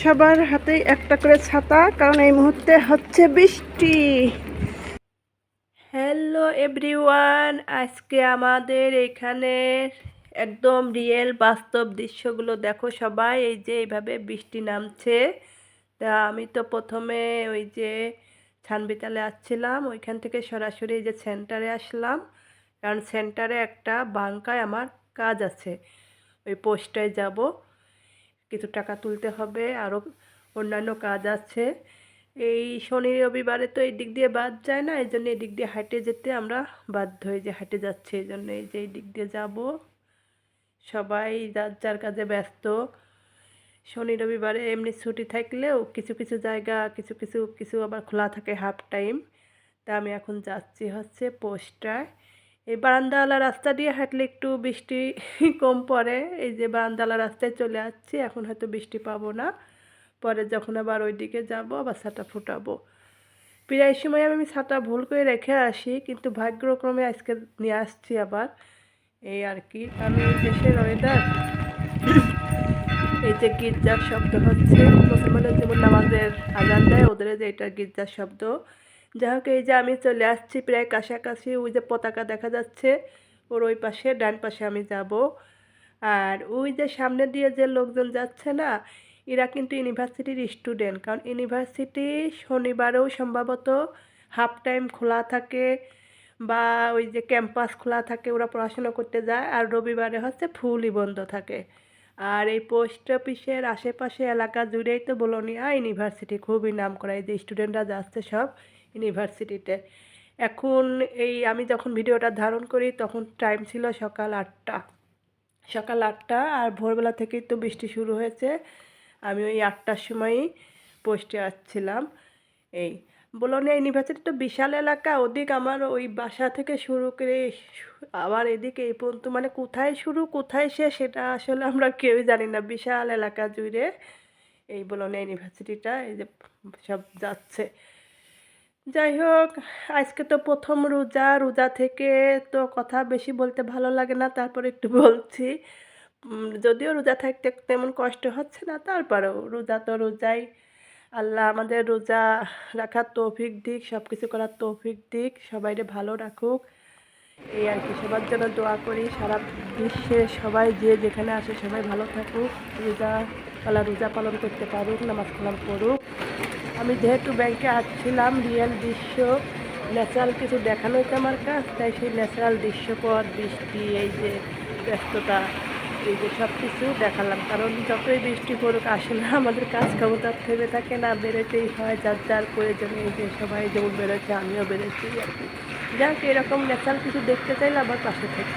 সবার হাতেই একটা করে ছাতা, কারণ এই মুহূর্তে হচ্ছে বৃষ্টি। হ্যালো এভরিওয়ান আজকে আমাদের এখানে একদম রিয়েল বাস্তব দৃশ্যগুলো দেখো সবাই। এই যে এইভাবে বৃষ্টি নামছে। তা আমি তো প্রথমে ওই যে ছানবিতালে আসছিলাম। ওইখান থেকে সরাসরি যে সেন্টারে আসলাম। কারণ সেন্টারে একটা বাঙ্কায় আমার কাজ আছে। ওই পোস্টায় যাব। কিছু টাকা তুলতে হবে আরও অন্যান্য কাজ আছে। এই শনি রবিবারে তো এই দিক দিয়ে বাদ যায় না এই জন্য এই দিক দিয়ে হাঁটে যেতে আমরা বাধ্য হয়ে যে হাঁটে যাচ্ছি এই জন্য এই যে এই দিক দিয়ে যাব। সবাই যার যার কাজে ব্যস্ত। শনি রবিবারে এমনি ছুটি থাকলেও কিছু কিছু জায়গা, কিছু কিছু কিছু আবার খোলা থাকে হাফ টাইম। তা আমি এখন যাচ্ছি হচ্ছে পোস্টায়। এই বারান্দাওয়ালা রাস্তা দিয়ে হাঁটলে একটু বৃষ্টি কম পড়ে। এই যে বারান্দাওয়ালা রাস্তায় চলে আসছি, এখন হয়তো বৃষ্টি পাবো না। পরে যখন আবার ওই দিকে যাব, আবার ছাতা ফুটাবো। প্রায় সময় আমি ছাতা ভুল করে রেখে আসি, কিন্তু ভাগ্যক্রমে আজকে নিয়ে আসছি আবার। এই আর কি, আমি দেশের ওয়েদার এই যে গির্জার শব্দ হচ্ছে, মুসলমানের যেমন নামাজের আজান দেয়, ওদের যে এটা গির্জার শব্দ। যাই হোক, এই যে আমি চলে আসছি প্রায় কাছাকাছি, ওই যে পতাকা দেখা যাচ্ছে, ওর ওই পাশে, ডান পাশে আমি যাব। আর ওই যে সামনে দিয়ে যে লোকজন যাচ্ছে না, এরা কিন্তু ইউনিভার্সিটির স্টুডেন্ট, কারণ ইউনিভার্সিটি শনিবারেও সম্ভবত হাফ টাইম খোলা থাকে বা ওই যে ক্যাম্পাস খোলা থাকে, ওরা পড়াশোনা করতে যায়, আর রবিবারে হচ্ছে ফুলই বন্ধ থাকে। আর এই পোস্ট অফিসের আশেপাশে এলাকা জুড়েই তো বলোনিয়া ইউনিভার্সিটি খুবই নাম করা এই যে স্টুডেন্টরা যাচ্ছে সব ইউনিভার্সিটিতে। এখন এই আমি যখন ভিডিওটা ধারণ করি তখন টাইম ছিল সকাল আটটা। সকাল আটটা আর ভোরবেলা থেকেই তো বৃষ্টি শুরু হয়েছে। আমি ওই আটটার সময়ই পোস্টে আসছিলাম। এই বলোনিয়া ইউনিভার্সিটি তো বিশাল এলাকা, ওদিক আমার ওই বাসা থেকে শুরু করে আবার এদিকে এই পর্যন্ত মানে কোথায় শুরু, কোথায় শেষ সেটা আসলে আমরা কেউই জানি না। বিশাল এলাকা জুড়ে এই বলোনিয়া ইউনিভার্সিটিটা এই যে সব যাচ্ছে। যাই হোক, আজকে তো প্রথম রোজা রোজা থেকে তো কথা বেশি বলতে ভালো লাগে না, তারপর একটু বলছি। যদিও রোজা থাকতে তেমন কষ্ট হচ্ছে না, তারপরেও রোজা তো রোজাই। আল্লাহ আমাদের রোজা রাখার তৌফিক দিক সব কিছু করার তৌফিক দিক সবাইকে ভালো রাখুক। এই আর কি, সবার জন্য দোয়া করি, সারা বিশ্বে সবাই যে যেখানে আসে সবাই ভালো থাকুক, রোজা আল্লাহ রোজা পালন করতে পারুক, নামাজ কালাম পড়ুক। আমি যেহেতু ব্যাংকে আসছিলাম, রিয়েল দৃশ্য, ন্যাচারাল কিছু দেখানো হতো আমার কাজ তাই সেই ন্যাচারাল দৃশ্যপট বৃষ্টি, এই যে ব্যস্ততা, এই যে সব কিছু দেখালাম। কারণ যতই বৃষ্টি পড়ুক আসে না আমাদের কাজ ক্ষমতা থেমে থাকে না বেরোতেই হয়, যার যার প্রয়োজনে এই যে সবাই যেমন বেরোচ্ছে আমিও বেরোচ্ছি আর কি। যাক, এরকম ন্যাচারাল কিছু দেখতে চাইলে আমার পাশে থাকি